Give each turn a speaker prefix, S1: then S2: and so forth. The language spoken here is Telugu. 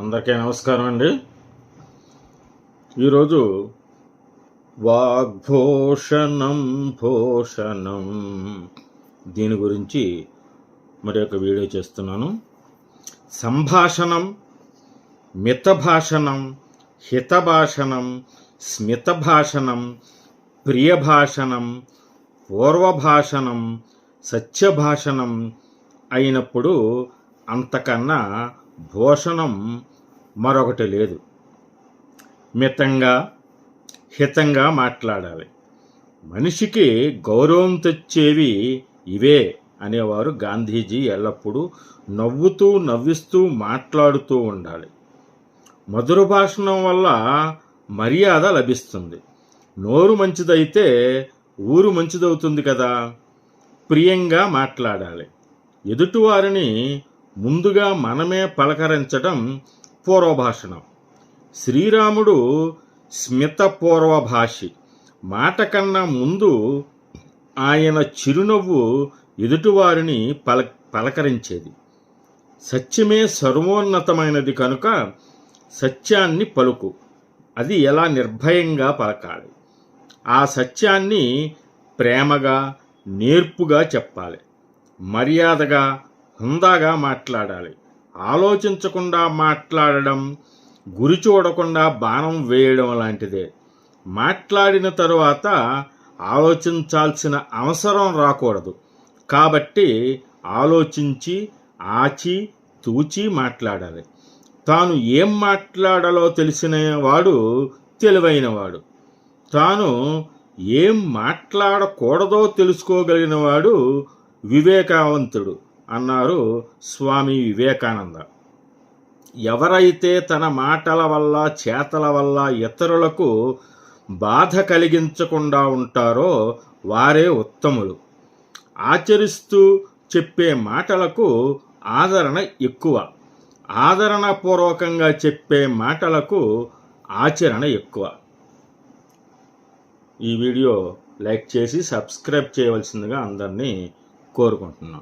S1: అందరికీ నమస్కారం అండి. ఈరోజు వాగ్భూషణం భూషణం. దీని గురించి మరి ఒక వీడియో చేస్తున్నాను. సంభాషణం మితభాషణం హితభాషణం స్మితభాషణం ప్రియభాషణం పూర్వభాషణం సత్యభాషణం అయినప్పుడు అంతకన్నా భూషణం మరొకటి లేదు. మితంగా హితంగా మాట్లాడాలి. మనిషికి గౌరవం తెచ్చేవి ఇవే అనేవారు గాంధీజీ ఎల్లప్పుడూ నవ్వుతూ నవ్విస్తూ మాట్లాడుతూ ఉండాలి. మధుర భాషణం వల్ల మర్యాద లభిస్తుంది. నోరు మంచిదైతే ఊరు మంచిదవుతుంది కదా. ప్రియంగా మాట్లాడాలి. ఎదుటివారిని ముందుగా మనమే పలకరించడం పూర్వభాషణం. శ్రీరాముడు స్మితపూర్వభాషి మాట కన్నా ముందు ఆయన చిరునవ్వు ఎదుటివారిని పల పలకరించేది. సత్యమే సర్వోన్నతమైనది కనుక సత్యాన్ని పలుకు. అది ఎలా నిర్భయంగా పలకాలి? ఆ సత్యాన్ని ప్రేమగా నేర్పుగా చెప్పాలి. మర్యాదగా హుందాగా మాట్లాడాలి. ఆలోచించకుండా మాట్లాడడం గురి చూడకుండా బాణం వేయడం లాంటిదే. మాట్లాడిన తరువాత ఆలోచించాల్సిన అవసరం రాకూడదు. కాబట్టి ఆలోచించి ఆచి తూచి మాట్లాడాలి. తాను ఏం మాట్లాడాలో తెలిసిన వాడు తెలివైనవాడు. తాను ఏం మాట్లాడకూడదో తెలుసుకోగలిగిన వాడు వివేకవంతుడు. అన్నారు స్వామి వివేకానంద. ఎవరైతే తన మాటల వల్ల చేతల వల్ల ఇతరులకు బాధ కలిగించకుండా ఉంటారో వారే ఉత్తములు. ఆచరిస్తూ చెప్పే మాటలకు ఆదరణ ఎక్కువ. ఆదరణపూర్వకంగా చెప్పే మాటలకు ఆచరణ ఎక్కువ. ఈ వీడియో లైక్ చేసి సబ్స్క్రైబ్ చేయవలసిందిగా అందరినీ కోరుకుంటున్నాను.